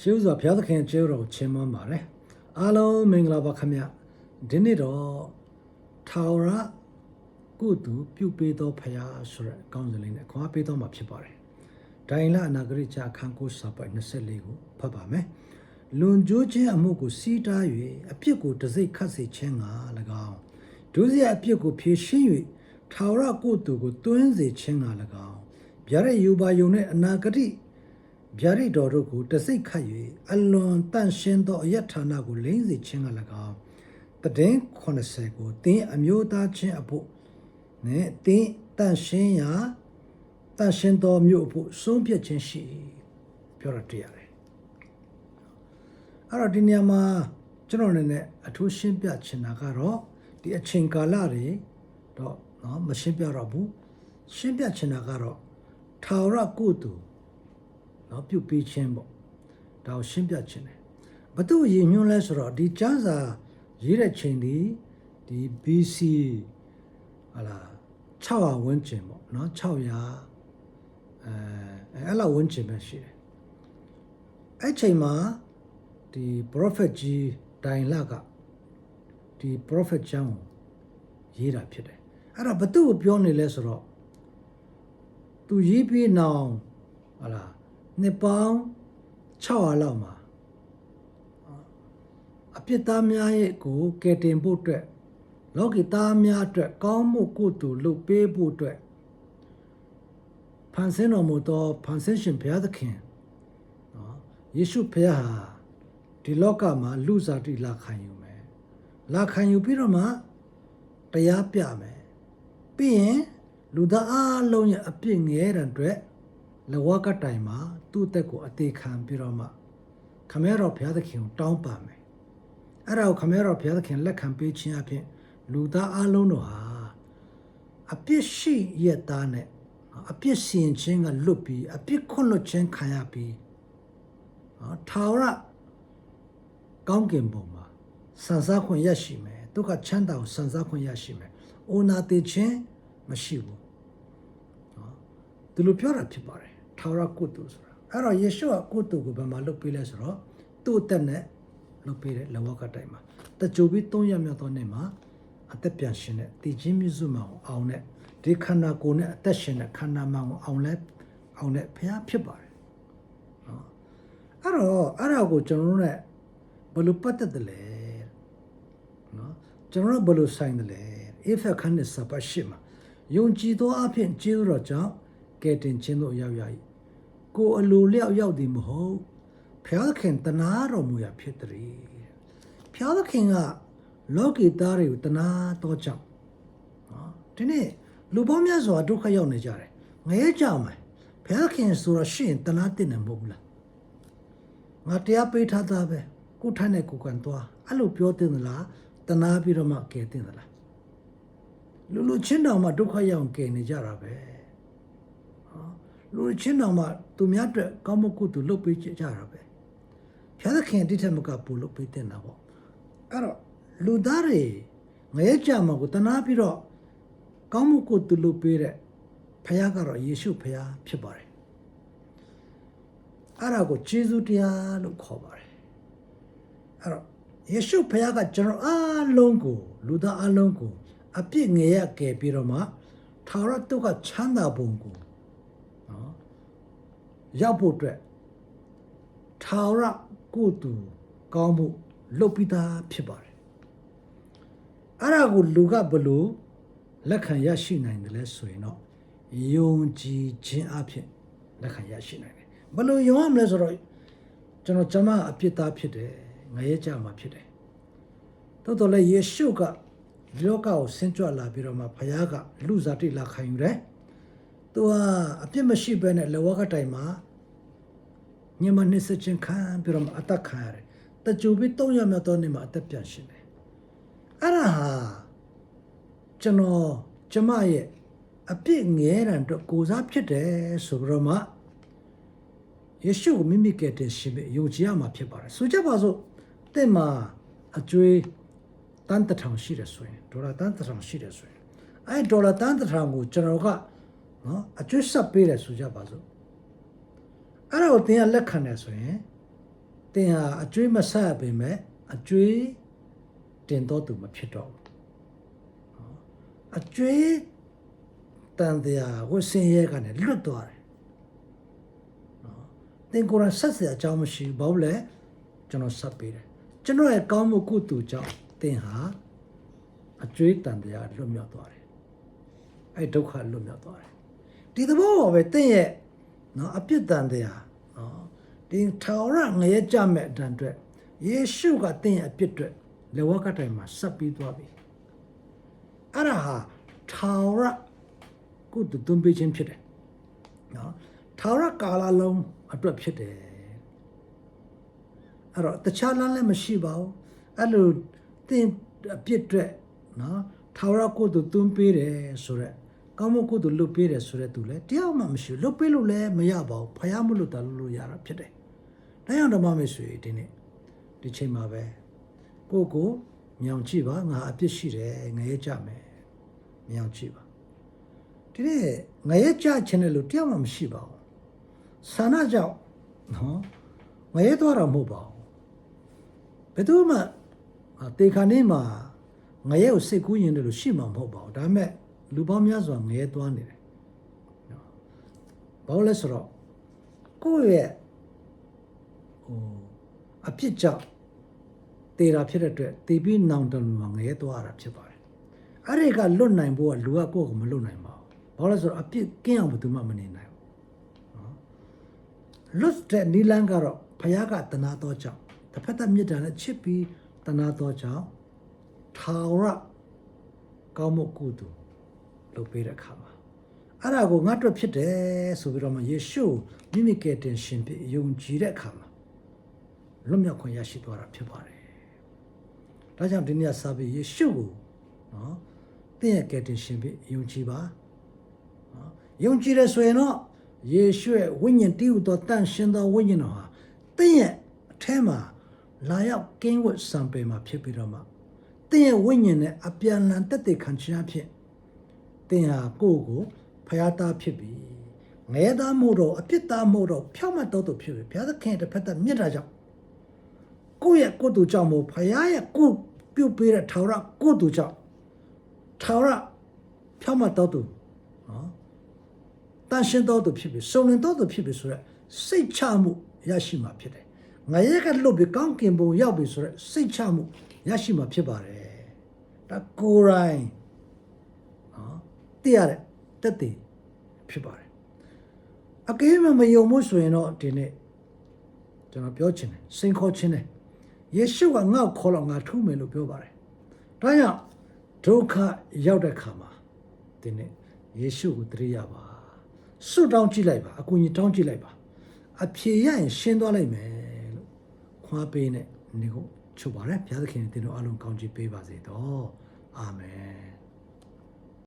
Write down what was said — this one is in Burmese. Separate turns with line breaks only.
ရှေးဥစွာဘုရားသခင်ကျေးဇူးတော်ကိုချီးမွမ်းပါတယ်အားလုံးမင်္ဂလာပါခင်ဗျဒီနေ့တော့ထာဝရကုတုပြုပေးသောဖရာဆိုတဲ့အကောင်းစလေးနဲ့ခွာပေးတော့မှာဖြစ်ပါတယ်ဒိုင်လအနာဂရိချအခန်းကိုစာပိုက်24ကိုဖတ်ပါမယ်လွန်ကျိုးခြင်းအမှုကိုစီးတား၍အပြစ်ကိုတစိ့ခတ်စေခြင်းက၎င်းဒုစရအပြစ်ကိုဖြေရှင်း၍ထာဝရကုတုကိုတွင်းစေခြင်းက၎င်းဗျာဒိတ်ယူပါယုံနဲ့အနာဂတိ ဗျာဒိတ်တော်တို့ကိုတစိ့ခတ်၍အလွန်တန့်ရှင်းသောအယက်ဌာနကိုလိမ့်စေခြင်းက၎င်းတည်င်း80ကိုတင်းအမျိုးသားချင်းအဖို့နဲ့တင်းတန့်ရှင်းရာတန့်ရှင်းသောမြို့အဖို့ဆုံးဖြတ်ခြင်းရှိပြောရတွေ့ရတယ်အဲ့တော့ဒီနေရာမှာကျွန်တော်အနေနဲ့အထူးရှင်းပြချင်တာကတော့ဒီအချိန်ကာလတွေတော့เนาะမရှင်းပြတော့ဘူးရှင်းပြချင်တာကတော့ထာဝရကုတု နော်ပြုတ်ပေးခြင်းပေါ့ဒါကိုရှင်းပြခြင်းတယ်ဘသူရည်ညွှန်းလဲဆိုတော့ဒီကျမ်းစာရေးတဲ့ချိန်ဒီဒီ BC ဟာလာ600ဝန်းကျင်ပေါ့နော်600အဲအဲ့လောက်ဝန်းကျင်ပဲရှိတယ်အဲ့ချိန်မှာဒီ prophet ကြီးဒိုင်လကဒီ prophet ကျမ်းကိုရေးတာဖြစ်တယ်အဲ့ဒါဘသူကိုပြောနေလဲဆိုတော့သူရေးပြီးနောင်ဟာလာ နှစ်ပေါင်း600လောက်မှာအပြစ်သားများရဲ့ကိုကယ်တင်ဖို့အတွက်လောကီသားများအတွက်ကောင်းမှုကုသိုလ်လုပ်ပေးဖို့အတွက်ဖန်ဆင်းတော်မူသောဖန်ဆင်းရှင်ဘုရားသခင်နော်ယေရှုဘုရားဟာဒီလောကမှာလူစားတိလာခံယူမယ်လာခံယူပြီးတော့မှတရားပြမယ်ပြီးရင်လူသားအလုံးရဲ့အပြစ်ငဲတဲ့အတွက် လဝကတိုင်မှာသူ့အသက်ကိုအသေးခံပြီးတော့မှခမဲတော်ဘုရားသခင်ကိုတောင်းပန်မယ်အဲ့ဒါကိုခမဲတော်ဘုရားသခင်လက်ခံပေးခြင်းအပြင်လူသားအလုံးတို့ဟာအပြစ်ရှိရသားနဲ့အပြစ်စင်ခြင်းကလွတ်ပြီးအပြစ်ခွင့်လွတ်ခြင်းခံရပြီးနော်ထာဝရကောင်းကင်ဘုံမှာစံစားခွင့်ရရှိမယ်ဒုက္ခချမ်းသာကိုစံစားခွင့်ရရှိမယ်အိုနာတေခြင်းမရှိဘူးသူလိုပြောတာဖြစ်ပါတယ် ထာဝရကုတုဆိုတာအဲ့တော့ယေရှုကကုတုကိုဘယ်မှာလုပ်ပေးလဲဆိုတော့သူ့အသက်နဲ့လုပ်ပေးတဲ့လဝကတိုင်မှာတကြိုပြီး၃ရက်မြောက်သောနေ့မှာအသက်ပြန်ရှင်တဲ့တည်ခြင်းမြစုမှန်ကိုအောင်တဲ့ဒီခန္ဓာကိုယ်နဲ့အသက်ရှင်တဲ့ခန္ဓာမှန်ကိုအောင်လဲအောင်တဲ့ဖခင်ဖြစ်ပါတယ်နော်အဲ့တော့အဲ့ဒါကိုကျွန်တော်တို့ ਨੇ ဘယ်လိုပတ်သက်တယ်လဲနော်ကျွန်တော်တို့ဘယ်လိုဆိုင်တယ်လဲ if ခန်းနဲ့စပါရှိမှာယုံကြည်သောအဖြစ်ကျေးဇူးတော်ကြောင့် ကဲတင်ခြင်းတို့ရောက်ရ၏ကိုအလိုလျောက်ရောက်သည်မဟုတ်ဖျားသခင်တနာတော်မူရာဖြစ်သည်ဖျားသခင်ကလောကီသားတွေကိုတနာတော်ကြောင့်နော်ဒီနေ့လူပေါင်းများစွာဒုက္ခရောက်နေကြတယ်ငရဲကြမယ်ဖျားသခင်ဆိုတော့ရှင်တနာတင်တယ်မဟုတ်ဘူးလားငါတရားပေးထားတာပဲကိုထိုင်နဲ့ကိုကန်သွားအဲ့လိုပြောတင်သလားတနာပြီးတော့မှကဲတင်သလားလူလူချင်းတော်မှဒုက္ခရောက်အောင်ကဲနေကြတာပဲ လူချင်းတော်မှသူများအတွက်ကောင်းမကုသူလုပ်ပေးကြတာပဲဖျားသခင်တိထက်မကပူလုပ်ပေးတင်တာပေါ့အဲ့တော့လူသားတွေငရဲကြမှာကိုတနာပြီးတော့ကောင်းမကုသူလုပ်ပေးတဲ့ဖခင်ကတော့ယေရှုဖခင်ဖြစ်ပါတယ်အဲ့ဒါကိုဂျေဇုတရားလို့ခေါ်ပါတယ်အဲ့တော့ယေရှုဖခင်ကကျွန်တော်အားလုံးကိုလူသားအားလုံးကိုအပြစ်ငရဲကယ်ပြီးတော့မှထာဝရတုကချမ်းသာပုံကိုနော် ရောက်ဖို့အတွက်ထာဝရကိုယ်သူကောင်းမှုလုပ်ပြီးသားဖြစ်ပါတယ်အဲ့ဒါကိုလူကဘယ်လို့လက်ခံရရှိနိုင်တယ်လဲဆိုရင်တော့ယုံကြည်ခြင်းအဖြစ်လက်ခံရရှိနိုင်တယ်ဘယ်လို့ယုံရမလဲဆိုတော့ကျွန်တော်ကျွန်မအပြစ်သားဖြစ်တယ်ငရဲကြမှာဖြစ်တယ်တော်တော်လည်းယေရှုကလောကကိုဆင်းကြွလာပြီးတော့မှဖခင်ကလူစားတိလာခံယူတယ် သူဟာအပြစ်မရှိဘဲနဲ့လောကတိုင်မှာညမနှစ်စချင်းခံပြီးတော့မှအသက်ခံရတယ်။တကြူပြီး၃ရက်မြောက်သောနေ့မှာအသက်ပြန်ရှင်တယ်။အဲ့ဒါဟာကျွန်တော်ကျမရဲ့အပြစ်ငဲတံအတွက်ကိုစားဖြစ်တယ်ဆိုပြီးတော့မှယေရှုကိုမိမိကယ်တင်ရှင်ပြီးယုံကြည်ရမှာဖြစ်ပါတယ်။ဆိုကြပါစို့တင့်မှာအကျွေးတန်တထောင်ရှိတယ်ဆိုရင်ဒေါ်လာတန်တထောင်ရှိတယ်ဆိုရင်အဲ့ဒေါ်လာတန်တထောင်ကိုကျွန်တော်က နော်အကျွတ်ဆက်ပေးတယ်ဆိုကြပါစို့အဲ့ဒါကိုသင်ကလက်ခံတယ်ဆိုရင်သင်ဟာအကျွေးမဆက်ပေမဲ့အကျွေးတင်တော့သူမဖြစ်တော့ဘူးအကျွေးတန်တရားဝဆင်းရဲကနေလွတ်သွားတယ်နော်သင်ကိုယ်ရဆက်စရာအကြောင်းမရှိဘူးဘာလို့လဲကျွန်တော်ဆက်ပေးတယ်ကျွန်တော်ရဲ့ကောင်းမှုကုသိုလ်ကြောင့်သင်ဟာအကျွေးတန်တရားလွတ်မြောက်သွားတယ်အဲဒုက္ခလွတ်မြောက်သွားတယ် ဒီသဘောပါပဲသင်ရဲ့နော်အပြစ်တန်တရားနော်ဒီထာဝရငရဲကြမဲ့အတန်အတွက်ယေရှုကသင်ရဲ့အပြစ်အတွက်လေဝကတိုင်မှာဆက်ပြီးသွားပြီအဲ့ဒါဟာထာဝရကုသသွန်ပေးခြင်းဖြစ်တယ်နော်ထာဝရကာလလုံးအတွက်ဖြစ်တယ်အဲ့တော့တခြားလမ်းလည်းမရှိပါဘူးအဲ့လိုသင်အပြစ်အတွက်နော်ထာဝရကုသသွန်ပေးတယ်ဆိုရ က်ကောင်းမှုကုသလွတ်ပေးတယ်ဆိုရက်သူလည်းတရားမှမရှိဘူးလွတ်ပေးလို့လည်းမရပါဘူးဖယားမလို့တာလို့လို့ရတာဖြစ်တယ်ဒါကြောင့်ဓမ္မမေဆွေဒီနေ့ဒီချိန်မှာပဲကိုယ့်ကိုမြောင်ကြည့်ပါငါအပြစ်ရှိတယ်ငရဲကြမယ်မြောင်ကြည့်ပါဒီနေ့ငရဲကြခြင်းတယ်လို့တရားမှမရှိပါဘူးဆန္ဒကြောင့်နော်ငရဲသွားတာမဟုတ်ပါဘူးဘယ်သူမှအာတေခါနေမှာငရဲကိုစိတ်ကူးရင်တယ်လို့ရှိမှာမဟုတ်ပါဘူးဒါပေမဲ့ လူပေါင်းများစွာငရဲသွားနေတယ်နော်ဘာလို့လဲဆိုတော့ကိုယ့်ရဲ့ဟိုအပြစ်ကြောင့်တေတာဖြစ်တဲ့အတွက်တေပြီးနောင်တလူမှာငရဲသွားတာဖြစ်ပါတယ်အဲ့ဒီကလွတ်နိုင်ဖို့ကလူကကိုယ့်ကိုမလွတ်နိုင်ပါဘူးဘာလို့လဲဆိုတော့အပြစ်ကင်းအောင်ဘယ်သူမှမနေနိုင်ဘူးနော်လွတ်တဲ့နီလန်းကတော့ဘုရားကတနာတော်ကြောင့်တစ်ဖက်သက်မြစ်တာနဲ့ချစ်ပြီးတနာတော်ကြောင့်ထာဝရကောင်းမှုကုသိုလ် လုပ်ပေးတဲ့အခါမှာအဲ့ဒါကိုငါတို့ဖြစ်တယ်ဆိုပြီးတော့မှယေရှုမိမိကယ်တင်ရှင်ဖြစ်ယုံကြည်တဲ့အခါမှာလွတ်မြောက်ခွင့်ရရှိသွားတာဖြစ်ပါတယ်။ဒါကြောင့်ဒီနေ့စာပြီးယေရှုကိုနော်သင်ရဲ့ကယ်တင်ရှင်ဖြစ်ယုံကြည်ပါ။နော်ယုံကြည်ရဆိုရင်တော့ယေရှုရဲ့ဝိညာဉ်တည်ဟူသောတန်ရှင်သောဝိညာဉ်တော်ဟာသင်ရဲ့အထဲမှာလာရောက်ကင်းဝတ်စံပေမှာဖြစ်ပြီးတော့မှသင်ရဲ့ဝိညာဉ်နဲ့အပြန်အလှန်တက်တည်ခံခြင်းအဖြစ်သ င်ဟာကိုယ့်ကိုဖျားသားဖြစ်ပြီငဲသားမို့တော့အပြစ်သားမို့တော့ဖြောက်မှတ်တော့သူဖြစ်ပြီဘုရားသခင်တစ်ဖက်သက်မြတ်တာကြောင့်ကိုယ့်ရဲ့ကိုယ်သူကြောင့်မို့ဖျားရဲ့ကိုယ်ပြုတ်ပေးတဲ့ထာဝရကိုယ်သူကြောင့်ထာဝရဖြောက်မှတ်တော့သူနော်တန်ရှင်တော့သူဖြစ်ပြီစုံလင်တော့သူဖြစ်ပြီဆိုရက်စိတ်ချမှုရရှိမှာဖြစ်တယ်ငရဲကလွတ်ပြီးကောင်းကင်ဘုံရောက်ပြီဆိုရက်စိတ်ချမှုရရှိမှာဖြစ်ပါတယ်ဒါကိုယ်တိုင်နော် သိရတဲ့တက်တည်ဖြစ်ပါတယ်အကယ်၍မယုံမှုဆိုရင်တော့ဒီနေ့ကျွန်တော်ပြောချင်တယ်စိန်ခေါ်ချင်တယ်ယေရှုကငါ့ကိုခေါ်တော့ငါထူးမယ်လို့ပြောပါတယ်ဒါကြောင့်ဒုက္ခရောက်တဲ့ခါမှာဒီနေ့ယေရှုကိုတရိယာပါဆုတောင်းကြည့်လိုက်ပါအကူကြီးတောင်းကြည့်လိုက်ပါအဖြေရရင်ရှင်းသွားလိုက်မယ်လို့ခွာပေးနေနေကိုချုပ်ပါတယ်ဘုရားသခင်တင်တို့အလုံးကောင်းချီးပေးပါစေတော့အာမင်